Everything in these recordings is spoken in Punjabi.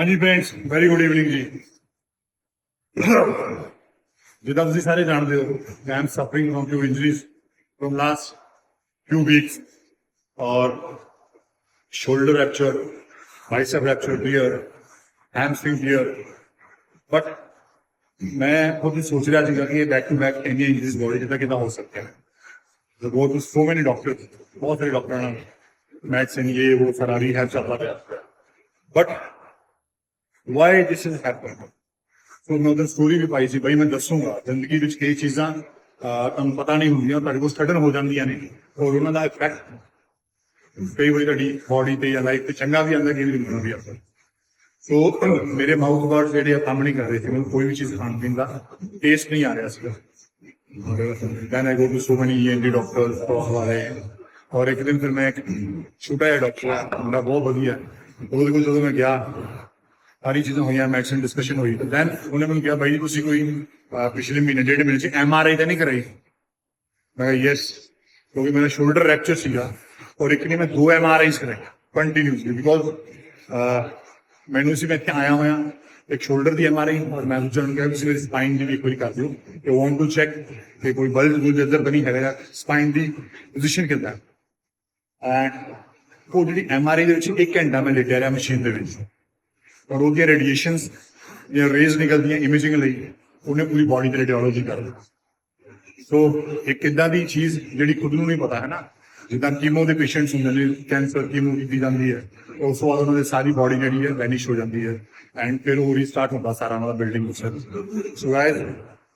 ਹਾਂਜੀ ਫਰੈਂਡਸ ਵੈਰੀ ਗੁੱਡ ਈਵਨਿੰਗ ਜੀ। ਜਿੱਦਾਂ ਤੁਸੀਂ ਸਾਰੇ ਜਾਣਦੇ ਹੋ I am suffering from few injuries from last few weeks ਔਰ shoulder fracture, bicep fracture here hamstring here but ਮੈਂ ਖੁਦ ਹੀ ਸੋਚ ਰਿਹਾ ਸੀਗਾ ਕਿ ਇਹ ਬੈਕ ਟੂ ਬੈਕ ਇੰਨੀਆਂ ਇੰਜਰੀਜ਼ ਬੋਡੀ ਜਿੱਦਾਂ ਕਿਦਾਂ ਹੋ ਸਕਦਾ ਹੈ the go to so many doctors, ਬਹੁਤ ਸਾਰੇ ਡਾਕਟਰਾਂ ਨਾਲ ਮੈਡੀਸਿਨ ਇਹ, ਉਹ ਸਾਰਾ ਰੀਹੈਬ ਚੱਲਦਾ ਪਿਆ। But why this is happen so ਮੈਂ ਉਹਦਾ ਸਟੋਰੀ ਵੀ ਪਾਈ ਸੀ ਬਈ, ਮੈਂ ਦੱਸੂਗਾ। ਜ਼ਿੰਦਗੀ ਵਿੱਚ ਕਈ ਚੀਜ਼ਾਂ ਤੁਹਾਨੂੰ ਪਤਾ ਨਹੀਂ ਹੁੰਦੀਆਂ, ਤੁਹਾਡੇ ਕੋਲ ਸਡਨ ਹੋ ਜਾਂਦੀਆਂ ਨੇ। ਔਰ ਉਹਨਾਂ ਦਾ ਇਫੈਕਟ ਕਈ ਵਾਰੀ ਤੁਹਾਡੀ ਬਾਡੀ ਤੇ ਜਾਂ ਲਾਈਫ ਤੇ ਚੰਗਾ ਵੀ ਆਉਂਦਾ, ਕਈ ਵਾਰੀ ਬੁਰਾ ਵੀ ਆਉਂਦਾ। ਸੋ ਮੇਰੇ ਮਾਊਥ ਵਰਡ ਜਿਹੜੇ ਆ, ਕੰਮ ਨਹੀਂ ਕਰ ਰਹੇ ਸੀ। ਮੈਨੂੰ ਕੋਈ ਵੀ ਚੀਜ਼ ਖਾਣ ਪੀਣ ਦਾ ਟੇਸਟ ਨਹੀਂ ਆ ਰਿਹਾ ਸੀਗਾ। then I go to so many ENT doctors talk ਵਾਲੇ ਔਰ ਇੱਕ ਦਿਨ ਫਿਰ ਮੈਂ ਇੱਕ ਛੋਟਾ ਜਿਹਾ ਡਾਕਟਰ ਮੁੰਡਾ ਬਹੁਤ ਵਧੀਆ। ਉਹਦੇ ਕੋਲ ਜਦੋਂ ਮੈਂ ਗਿਆ ਸਾਰੀ ਚੀਜ਼ਾਂ ਹੋਈਆਂ ਮੈਡੀਸਨ ਡਿਸਕਸ਼ਨ ਹੋਈ। ਦੈਨ ਉਹਨੇ ਮੈਨੂੰ ਕਿਹਾ, ਬਾਈ ਜੀ, ਤੁਸੀਂ ਕੋਈ ਪਿਛਲੇ ਮਹੀਨੇ, ਡੇਢ ਮਹੀਨੇ ਚ ਐਮ ਆਰ ਆਈ ਤਾਂ ਨਹੀਂ ਕਰਾਈ? ਮੈਂ ਕਿਹਾ ਯੈਸ ਕਿਉਂਕਿ ਮੇਰਾ ਸ਼ੋਲਡਰ ਫ੍ਰੈਕਚਰ ਸੀਗਾ ਔਰ ਇੱਕ ਨਹੀਂ, ਮੈਂ ਦੋ ਐਮ ਆਰ ਆਈਸ ਕਰਾਈ ਕੰਟੀਨਿਊਸਲੀ ਬਿਕੋਜ਼ ਮੈਨੂੰ ਸੀ, ਮੈਂ ਇੱਥੇ ਆਇਆ ਹੋਇਆ, ਇੱਕ ਸ਼ੋਲਡਰ ਦੀ ਐਮ ਆਰ ਆਈ ਔਰ ਮੈਂ ਦੂਜਾ ਨੂੰ ਕਿਹਾ, ਤੁਸੀਂ ਮੇਰੀ ਸਪਾਈਨ ਦੀ ਵੀ ਇੱਕ ਵਾਰੀ ਕਰ ਦਿਓ। ਕਿ ਵਾਂਟ ਟੂ ਚੈੱਕ ਕਿ ਕੋਈ ਬਲਜ ਬੁਲਜ ਇੱਧਰ ਤਾਂ ਨਹੀਂ ਹੈਗਾ ਸਪਾਈਨ ਦੀ ਪੋਜੀਸ਼ਨ ਕਿੱਦਾਂ? ਐਂਡ ਉਹ ਜਿਹੜੀ ਐਮ ਆਰ ਆਈ ਦੇ ਵਿੱਚ ਇੱਕ ਘੰਟਾ ਮੈਂ ਲੇਟਿਆ ਰਿਹਾ ਮਸ਼ੀਨ ਦੇ ਵਿੱਚ। ਔਰ ਉਹਦੀਆਂ ਰੇਡੀਏਸ਼ਨਸ ਜਾਂ ਰੇਜ਼ ਨਿਕਲਦੀਆਂ ਇਮੇਜਿੰਗ ਲਈ, ਉਹਨੇ ਪੂਰੀ ਬਾਡੀ ਤੇ ਰੇਡੀਓਲੋਜੀ ਕਰ ਦਿੱਤੀ। ਸੋ ਇੱਕ ਇਦਾਂ ਦੀ ਚੀਜ਼ ਜਿਹੜੀ ਖੁਦ ਨੂੰ ਨਹੀਂ ਪਤਾ, ਹੈ ਨਾ? ਜਿੱਦਾਂ ਕੀਮੋ ਦੇ ਪੇਸ਼ੈਂਟਸ ਹੁੰਦੇ ਨੇ ਕੈਂਸਰ ਕੀਮੋ ਕੀਤੀ ਜਾਂਦੀ ਹੈ, ਉਸ ਤੋਂ ਬਾਅਦ ਉਹਨਾਂ ਦੀ ਸਾਰੀ ਬਾਡੀ ਜਿਹੜੀ ਹੈ ਵੈਨਿਸ਼ ਹੋ ਜਾਂਦੀ ਹੈ ਐਂਡ ਫਿਰ ਉਹ ਰੀਸਟਾਰਟ ਹੁੰਦਾ ਸਾਰਾ ਉਹਨਾਂ ਦਾ building process so guys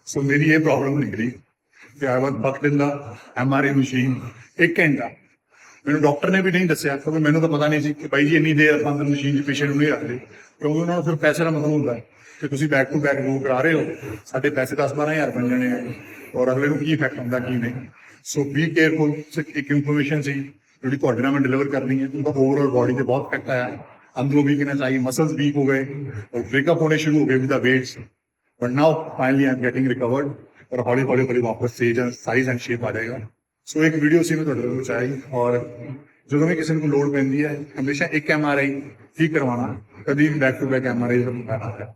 so ਮੇਰੀ ਇਹ ਪ੍ਰੋਬਲਮ ਨਿਕਲੀ ਕਿ ਆਈ ਵਾਸ ਬਕਡ ਇਨ ਦਾ ਐਮਆਰਆਈ ਮਸ਼ੀਨ ਇੱਕ ਘੰਟਾ। ਮੈਨੂੰ ਡਾਕਟਰ ਨੇ ਵੀ ਨਹੀਂ ਦੱਸਿਆ, ਕਿਉਂਕਿ ਮੈਨੂੰ ਤਾਂ ਪਤਾ ਨਹੀਂ ਸੀ ਕਿ ਬਾਈ ਜੀ ਇੰਨੀ ਦੇਰ ਆਪਾਂ ਅੰਦਰ ਮਸ਼ੀਨ 'ਚ ਪੇਸ਼ੈਂਟ ਨੂੰ ਨਹੀਂ ਰੱਖਦੇ। ਕਿਉਂਕਿ ਉਹਨਾਂ ਨੂੰ ਫਿਰ ਪੈਸੇ ਦਾ ਮਤਲਬ ਹੁੰਦਾ ਹੈ ਕਿ ਤੁਸੀਂ ਬੈਕ ਟੂ ਬੈਕ ਰੂਮ ਕਰਾ ਰਹੇ ਹੋ, ਸਾਡੇ ਪੈਸੇ 10 12000 ਬਣ ਜਾਣੇ ਆ ਔਰ ਅਗਲੇ ਨੂੰ ਕੀ ਇਫੈਕਟ ਹੁੰਦਾ ਕੀ ਨਹੀਂ। ਸੋ ਬੀ ਕੇਅਰਫੁਲ ਇੱਕ ਇਨਫੋਰਮੇਸ਼ਨ ਸੀ ਜਿਹੜੀ ਤੁਹਾਡੇ ਨਾਲ ਮੈਂ ਡਿਲੀਵਰ ਕਰਨੀ ਹੈ, ਉਹਦਾ ਓਵਰਆਲ ਬਾਡੀ ਤੇ ਬਹੁਤ ਇਫੈਕਟ ਆਇਆ। ਅੰਦਰੋਂ ਵੀਕਨੈਸ ਆਈ ਮਸਲਸ ਵੀਕ ਹੋ ਗਏ ਔਰ ਬ੍ਰੇਕਅਪ ਹੋਣੇ ਸ਼ੁਰੂ ਹੋ ਗਏ with the weights but now finally I am getting recovered ਔਰ ਹੌਲੀ ਹੌਲੀ ਹੌਲੀ ਵਾਪਸ ਸੇਜ ਸਾਈਜ਼ ਐਂਡ ਸ਼ੇਪ ਆ ਜਾਏਗਾ। ਸੋ ਇੱਕ ਵੀਡੀਓ ਸੀ ਮੈਂ ਤੁਹਾਡੇ ਕੋਲ ਚਾਹੀ ਔਰ ਜਦੋਂ ਵੀ ਕਿਸੇ ਨੂੰ ਲੋਡ ਪੈਂਦੀ ਹੈ, ਹਮੇਸ਼ਾ ਇੱਕ ਐਮ ਆਰ ਆਈ ਠੀਕ ਕਰਵਾਉਣਾ। ਕਦੀ back to back M R